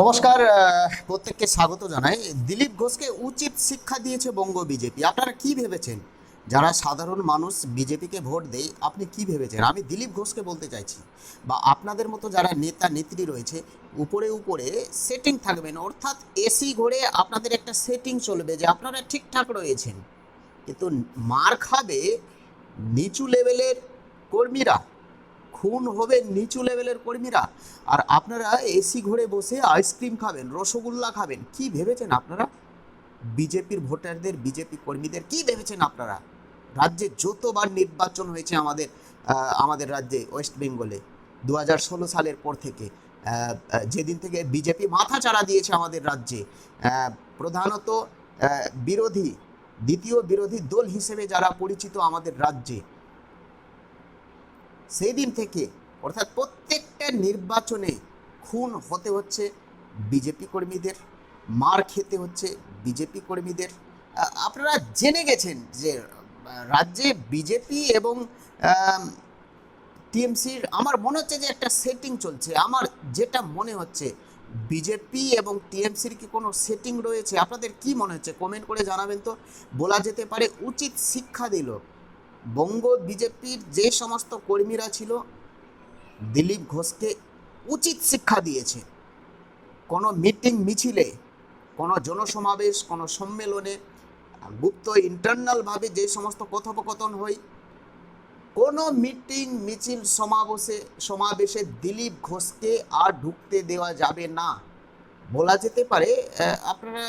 নমস্কার প্রত্যেককে স্বাগত জানাই। দিলীপ ঘোষকে উচিত শিক্ষা দিয়েছে বঙ্গ বিজেপি। আপনারা কি ভেবেছেন? যারা সাধারণ মানুষ বিজেপিকে ভোট দেয়, আপনি কি ভেবেছেন? আমি দিলীপ ঘোষকে বলতে চাইছি, বা আপনাদের মতো যারা নেতা নেত্রী রয়েছে, উপরে উপরে সেটিং থাকবেন। অর্থাৎ এসি ঘোরে আপনাদের একটা সেটিং চলবে যে আপনারা ঠিকঠাক রয়েছেন। কিন্তু মার খাবে নিচু লেভেলের কর্মীরা। খুন হবে নিচু লেভেলের কর্মীরা। আর আপনারা এসি ঘরে বসে আইসক্রিম খাবেন, রসগোল্লা খাবেন, কি ভেবেছেন আপনারা? বিজেপির ভোটারদের, বিজেপি কর্মীদের কি ভেবেছেন আপনারা? রাজ্যে যতবার নির্বাচন হয়েছে আমাদের আমাদের রাজ্যে ওয়েস্ট বেঙ্গলে দু হাজার ষোলো সালের পর থেকে যেদিন থেকে বিজেপি মাথা চাড়া দিয়েছে আমাদের রাজ্যে প্রধানত বিরোধী, দ্বিতীয় বিরোধী দল হিসেবে যারা পরিচিত আমাদের রাজ্যে সেই দিন থেকে, অর্থাৎ প্রত্যেকটা নির্বাচনে খুন হতে হচ্ছে বিজেপি কর্মীদের, মার খেতে হচ্ছে বিজেপি কর্মীদের। আপনারা জেনে গেছেন যে রাজ্যে বিজেপি এবং টিএমসির আমার মনে হচ্ছে যে একটা সেটিং চলছে। আমার যেটা মনে হচ্ছে, বিজেপি এবং টিএমসির কি কোনো সেটিং রয়েছে? আপনাদের কি মনে হচ্ছে? কমেন্ট করে জানাবেন তো। বলা যেতে পারে উচিত শিক্ষা দিল। বঙ্গ বিজেপির যে সমস্ত কর্মীরা ছিল, দিলীপ ঘোষকে উচিত শিক্ষা দিয়েছে। কোনো মিটিং মিছিলে, কোনো জনসমাবেশ, কোনো সম্মেলনে, গুপ্ত ইন্টারনালভাবে যে সমস্ত কথোপকথন হয়, কোনো মিটিং মিছিল সমাবেশে সমাবেশে দিলীপ ঘোষকে আর ঢুকতে দেওয়া যাবে না। বলা যেতে পারে আপনারা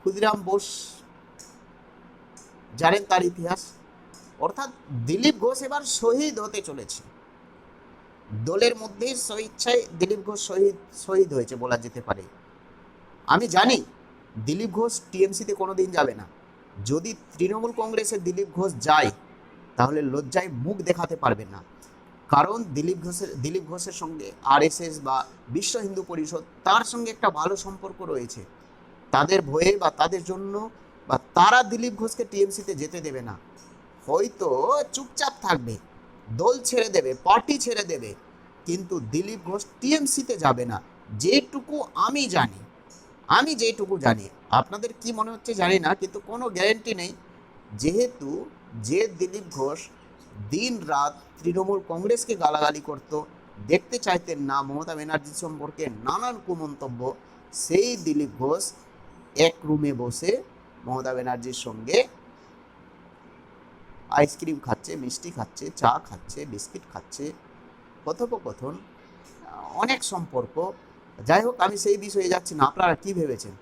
ক্ষুদিরাম বোস জানেন তার ইতিহাস। অর্থাৎ দিলীপ ঘোষ এবার শহীদ হতে চলেছে। দলের মধ্যে স্বেচ্ছায় দিলীপ ঘোষ শহীদ শহীদ হয়েছে বলা যেতে পারে। আমি জানি দিলীপ ঘোষ টিএমসিতে কোনো দিন যাবে না। যদি তৃণমূল কংগ্রেসে দিলীপ ঘোষ যায়, তাহলে লজ্জায় মুখ দেখাতে পারবে না। কারণ দিলীপ ঘোষের দিলীপ ঘোষের সঙ্গে আরএসএস বা বিশ্ব হিন্দু পরিষদ, তার সঙ্গে একটা ভালো সম্পর্ক রয়েছে। তাদের ভয়ে বা তাদের জন্য বা তারা দিলীপ ঘোষকে টিএমসিতে যেতে দেবে না। হয়তো চুপচাপ থাকবে। দল ছেড়ে দেবে পার্টি ছেড়ে দেবে, কিন্তু দিলীপ ঘোষ টিএমসিতে যাবে না। যেটুকু আমি জানি, আমি যেটুকু জানি, আপনাদের কি মনে হচ্ছে জানি না, কিন্তু কোনো গ্যারেন্টি নেই। যেহেতু যে দিলীপ ঘোষ দিন রাত তৃণমূল কংগ্রেসকে গালাগালি করত, দেখতে চাইতেন না মমতা ব্যানার্জি সম্পর্কে নানান কুমন্তব্য, সেই দিলীপ ঘোষ এক রুমে বসে মমতা ব্যানার্জির সঙ্গে আইসক্রিম খাচ্ছে, মিষ্টি খাচ্ছে, চা খাচ্ছে, বিস্কিট খাচ্ছে, কথোপকথন, অনেক সম্পর্ক। যাই হোক, আমি সেই বিষয়ে যাচ্ছি না। আপনারা কি ভেবেছেন?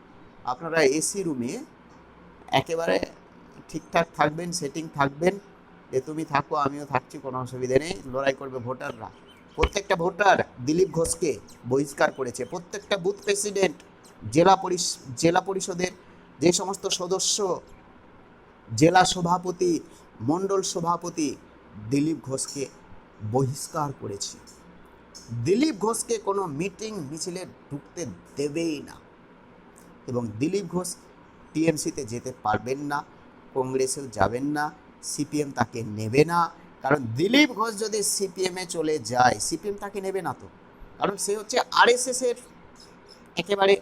আপনারা এসি রুমে একেবারে ঠিকঠাক থাকবেন, সেটিং থাকবেন, যে তুমি থাকো, আমিও থাকছি, কোনো অসুবিধা নেই, লড়াই করবে ভোটাররা। প্রত্যেকটা ভোটার, দিলীপ ঘোষকে বহিষ্কার করেছে। প্রত্যেকটা বুথ প্রেসিডেন্ট, জেলা পরিষ, জেলা পরিষদের যে সমস্ত সদস্য, জেলা সভাপতি মণ্ডল সভাপতি দিলীপ ঘোষকে বহিষ্কার করেছে। দিলীপ ঘোষকে কোনো মিটিং মিছিলে ঢুকতে দেবেই না। এবং দিলীপ ঘোষ টিএমসিতে যেতে পারবেন না, কংগ্রেসেও যাবেন না, সিপিএম তাকে নেবে না। কারণ দিলীপ ঘোষ যদি সিপিএমে চলে যায়, সিপিএম তাকে নেবে না তো। কারণ সে হচ্ছে আরএসএস এর একেবারে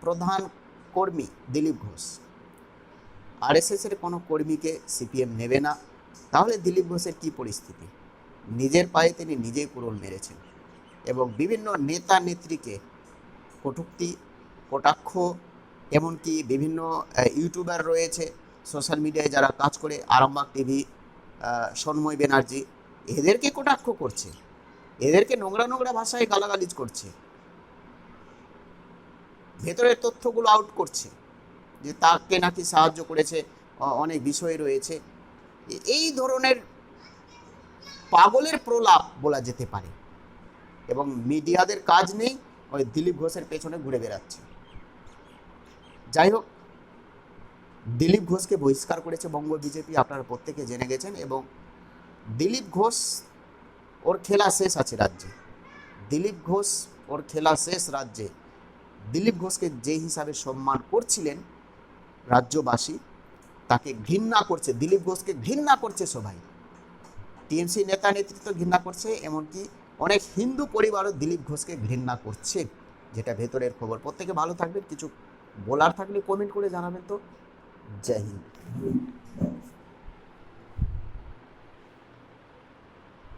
প্রধান কর্মী দিলীপ ঘোষ। আরএসএস এর কোনো কর্মীকে সিপিএম নেবে না। তাহলে দিলীপ ঘোষের কি পরিস্থিতি? নিজের পায়ে তিনি নিজেই কুড়োল মেরেছেন এবং বিভিন্ন নেতা নেত্রীকে কটুক্তি, কটাক্ষ, এমনকি বিভিন্ন ইউটিউবার রয়েছে সোশ্যাল মিডিয়ায় যারা কাজ করে, আরামবাগ টিভি সন্ময় ব্যানার্জি, এদেরকে কটাক্ষ করছে? এদেরকে নোংরা নোংরা ভাষায় গালাগালিজ করছে? ভেতরের তথ্যগুলো আউট করছে? যে তাকে নাকি সাহায্য করেছে অনেক বিষয় রয়েছে। এই ধরনের পাগলের প্রলাপ বলা যেতে পারে। এবং মিডিয়াদের কাজ নেই, ওই দিলীপ ঘোষের পেছনে ঘুরে বেড়াচ্ছে। যাই হোক, দিলীপ ঘোষকে বহিষ্কার করেছে বঙ্গ বিজেপি, আপনারা প্রত্যেকে জেনে গেছেন। এবং দিলীপ ঘোষ, ওর খেলা শেষ আছে রাজ্যে। দিলীপ ঘোষ, ওর খেলা শেষ রাজ্যে। দিলীপ ঘোষকে যে হিসাবে সম্মান করছিলেন রাজ্যবাসী তাকে ঘৃণা করছে, দিলীপ ঘোষকে ঘৃণা করছে সবাই। টিএমসি নেতা নেতৃত্ব ঘৃণা করছে, এমনকি অনেক হিন্দু পরিবারও দিলীপ ঘোষকে ঘৃণা করছে, যেটা ভেতরের খবর। প্রত্যেকে ভালো থাকবেন, কিছু বলার থাকলে কমেন্ট করে জানাবেন তো। জয় হিন্দ।